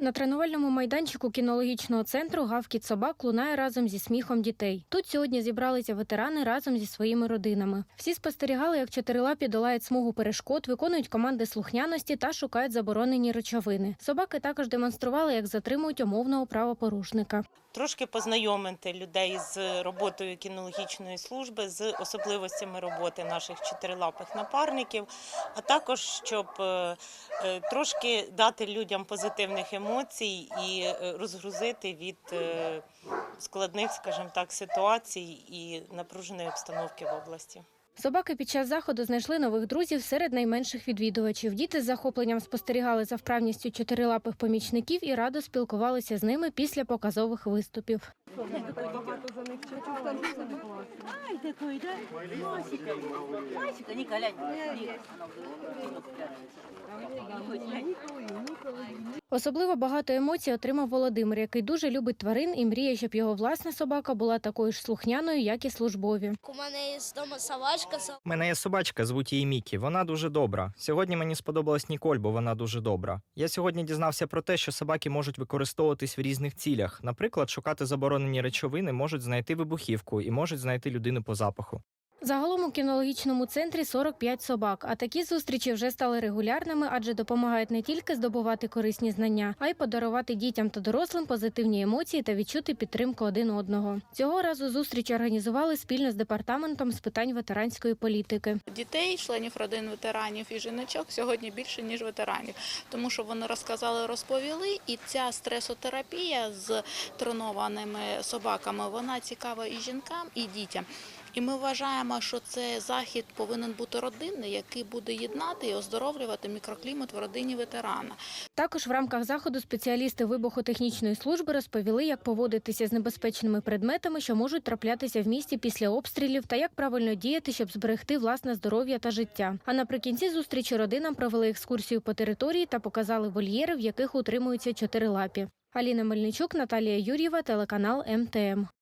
На тренувальному майданчику кінологічного центру гавкіт собак лунає разом зі сміхом дітей. Тут сьогодні зібралися ветерани разом зі своїми родинами. Всі спостерігали, як чотирилапі долають смугу перешкод, виконують команди слухняності та шукають заборонені речовини. Собаки також демонстрували, як затримують умовного правопорушника. Трошки познайомити людей з роботою кінологічної служби, з особливостями роботи наших чотирилапих напарників, а також щоб е, е, трошки дати людям позитивних емоцій і е, розгрузити від е, складних, скажімо так, ситуацій і напруженої обстановки в області. Собаки під час заходу знайшли нових друзів серед найменших відвідувачів. Діти з захопленням спостерігали за вправністю чотирилапих помічників і радо спілкувалися з ними після показових виступів. Ай, такой, да? Масика. Масика, глянь. Особливо багато емоцій отримав Володимир, який дуже любить тварин і мріє, щоб його власна собака була такою ж слухняною, як і службові. У мене є вдома собачка. У мене є собачка, звуть її Мікі. Вона дуже добра. Сьогодні мені сподобалась Ніколь, бо вона дуже добра. Я сьогодні дізнався про те, що собаки можуть використовуватись в різних цілях. Наприклад, шукати заборонені речовини, можуть знайти вибухівку і можуть знайти людину по запаху. Загалом у кінологічному центрі 45 собак. А такі зустрічі вже стали регулярними, адже допомагають не тільки здобувати корисні знання, а й подарувати дітям та дорослим позитивні емоції та відчути підтримку один одного. Цього разу зустріч організували спільно з департаментом з питань ветеранської політики. дітей, членів родин ветеранів і жіночок сьогодні більше ніж ветеранів, тому що вони розказали, розповіли, і ця стресотерапія з тренованими собаками вона цікава і жінкам, і дітям. І ми вважаємо, що цей захід повинен бути родинний, який буде єднати і оздоровлювати мікроклімат в родині ветерана. Також в рамках заходу спеціалісти вибухотехнічної служби розповіли, як поводитися з небезпечними предметами, що можуть траплятися в місті після обстрілів, та як правильно діяти, щоб зберегти власне здоров'я та життя. А наприкінці зустрічі родинам провели екскурсію по території та показали вольєри, в яких утримуються чотирилапі. Аліна Мельничук, Наталія Юр'єва, телеканал МТМ.